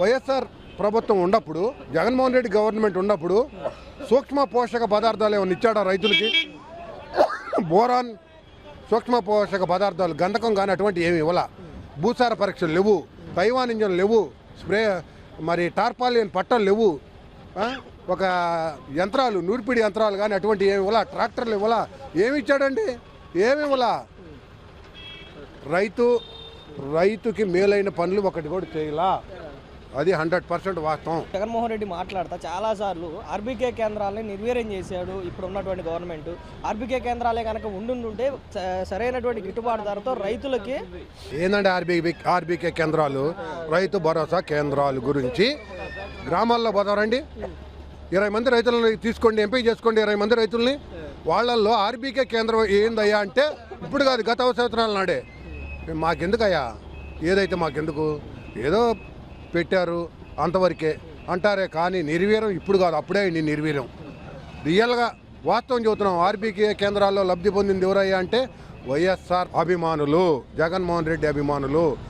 వైఎస్ఆర్ ప్రభుత్వం ఉన్నప్పుడు జగన్మోహన్ రెడ్డి గవర్నమెంట్ ఉన్నప్పుడు సూక్ష్మ పోషక పదార్థాలు ఏమైనా ఇచ్చాడా రైతులకి? బోరాన్ సూక్ష్మ పోషక పదార్థాలు గంధకం కానీ అటువంటి ఏమి ఇవ్వాల? భూసార పరీక్షలు లేవు తైవాన్ ఇంజన్ లేవు స్ప్రే మరి టార్పాలియన్ పట్టలు లేవు ఒక యంత్రాలు నూర్పిడి యంత్రాలు కానీ అటువంటి ఏమి ఇవ్వాల? ట్రాక్టర్లు ఇవ్వాల? ఏమి ఇచ్చాడండి? ఏమి ఇవ్వాల? రైతు రైతుకి మేలైన పనులు ఒకటి కూడా చేయలా. అది హండ్రెడ్ పర్సెంట్ వాస్తవం. జగన్మోహన్ రెడ్డి మాట్లాడతా చాలా సార్లు ఆర్బీకే కేంద్రాలని నిర్వీర్యం చేశాడు ఇప్పుడు ఉన్నటువంటి గవర్నమెంట్. ఆర్బీకే కేంద్రాలే కనుక ఉండుంటే సరైనటువంటి గిట్టుబాటు ధరతో రైతులకి ఏంటంటే ఆర్బీబీ ఆర్బీకే కేంద్రాలు? రైతు భరోసా కేంద్రాలు గురించి. గ్రామాల్లో పోతారండి? ఇరవై మంది రైతులను తీసుకోండి ఎంపీ చేసుకోండి ఇరవై మంది రైతుల్ని. వాళ్ళల్లో ఆర్బీకే కేంద్రం ఏందయ్యా అంటే ఇప్పుడు కాదు గత సంవత్సరాల నాడే. మాకెందుకయ్యా? ఏదైతే మాకెందుకు? ఏదో పెట్టారు అంతవరకే. అంటారే కానీ నిర్వీర్యం ఇప్పుడు కాదు అప్పుడే నీ నిర్వీర్యం. రియల్గా వాస్తవం చెబుతున్నాం ఆర్బీకే కేంద్రాల్లో లబ్ధి పొందింది ఎవరయ్యా అంటే వైఎస్ఆర్ అభిమానులు జగన్మోహన్ రెడ్డి అభిమానులు.